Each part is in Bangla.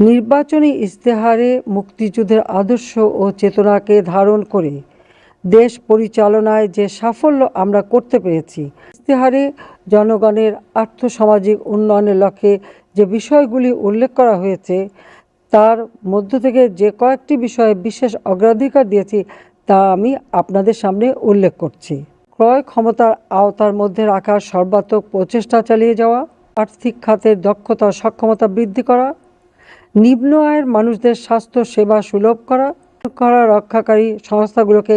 নির্বাচনী ইশতেহারে মুক্তিযুদ্ধের আদর্শ ও চেতনাকে ধারণ করে দেশ পরিচালনায় যে সাফল্য আমরা করতে পেরেছি, ইশতেহারে জনগণের আর্থসামাজিক উন্নয়নের লক্ষ্যে যে বিষয়গুলি উল্লেখ করা হয়েছে, তার মধ্য থেকে যে কয়েকটি বিষয়ে বিশেষ অগ্রাধিকার দিয়েছি তা আমি আপনাদের সামনে উল্লেখ করছি। ক্রয় ক্ষমতার আওতার মধ্যে রাখার সর্বাত্মক প্রচেষ্টা চালিয়ে যাওয়া, আর্থিক খাতের দক্ষতা সক্ষমতা বৃদ্ধি করা নিম্ন আয়ের মানুষদের স্বাস্থ্য, সেবা, সুলভ করা করা রক্ষাকারী সংস্থাগুলোকে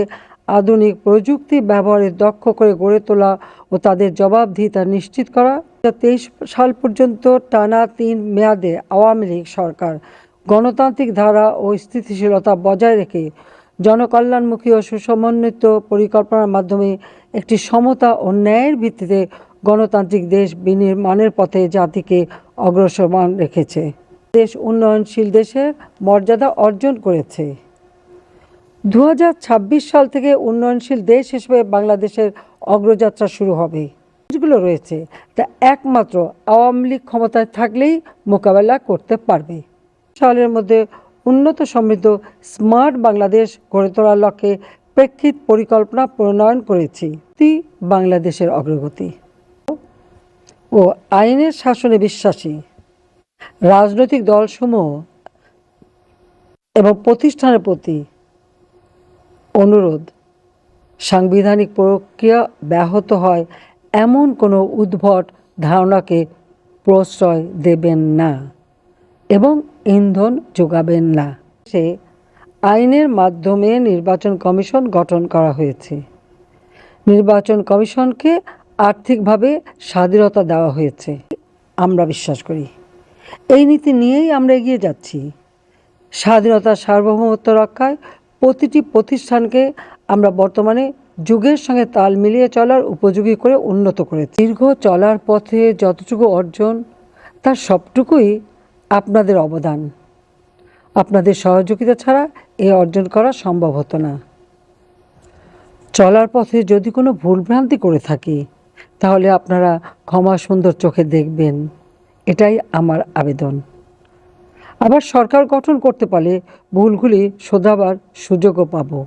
আধুনিক প্রযুক্তি ব্যবহারে দক্ষ করে গড়ে তোলা ও তাদের জবাবদিহিতা নিশ্চিত করা। তেইশ সাল পর্যন্ত টানা তিন মেয়াদে আওয়ামী লীগ সরকার গণতান্ত্রিক ধারা ও স্থিতিশীলতা বজায় রেখে জনকল্যাণমুখী ও সুসমন্বিত পরিকল্পনার মাধ্যমে একটি সমতা ও ন্যায়ের ভিত্তিতে গণতান্ত্রিক দেশ বিনির্মাণের পথে জাতিকে অগ্রসরমান রেখেছে। দেশ উন্নয়নশীল দেশের মর্যাদা অর্জন করেছে। দু হাজার ছাব্বিশ সাল থেকে উন্নয়নশীল দেশ হিসেবে বাংলাদেশের অগ্রযাত্রা শুরু হবে। যেগুলো রয়েছে তা একমাত্র আওয়ামী লীগ ক্ষমতায় থাকলেই মোকাবেলা করতে পারবে। সালের মধ্যে উন্নত সমৃদ্ধ স্মার্ট বাংলাদেশ গড়ে তোলার লক্ষ্যে প্রেক্ষিত পরিকল্পনা প্রণয়ন করেছি। তি বাংলাদেশের অগ্রগতি। ও আইনের শাসনে বিশ্বাসী। রাজনৈতিক দলসমূহ এবং প্রতিষ্ঠানের প্রতি অনুরোধ, সাংবিধানিক প্রক্রিয়া ব্যাহত হয় এমন কোনো উদ্ভট ধারণাকে প্রশ্রয় দেবেন না এবং ইন্ধন যোগাবেন না। সে আইনের মাধ্যমে নির্বাচন কমিশন গঠন করা হয়েছে। নির্বাচন কমিশনকে আর্থিকভাবে স্বাধীনতা দেওয়া হয়েছে। আমরা বিশ্বাস করি। এই নীতি নিয়েই আমরা এগিয়ে যাচ্ছি। স্বাধীনতা সার্বভৌমত্ব রক্ষায় প্রতিটি প্রতিষ্ঠানকে আমরা বর্তমানে যুগের সঙ্গে তাল মিলিয়ে চলার উপযোগী করে উন্নত করে দীর্ঘ চলার পথে যতটুকু অর্জন, তার সবটুকুই আপনাদের অবদান। আপনাদের সহযোগিতা ছাড়া এ অর্জন করা সম্ভব হতো না। চলার পথে যদি কোনো ভুলভ্রান্তি করে থাকি, তাহলে আপনারা ক্ষমা সুন্দর চোখে দেখবেন। এটাই আমার আবেদন। আবার সরকার গঠন করতে পারলে ভুলগুলি শোধাবার সুযোগও পাবো।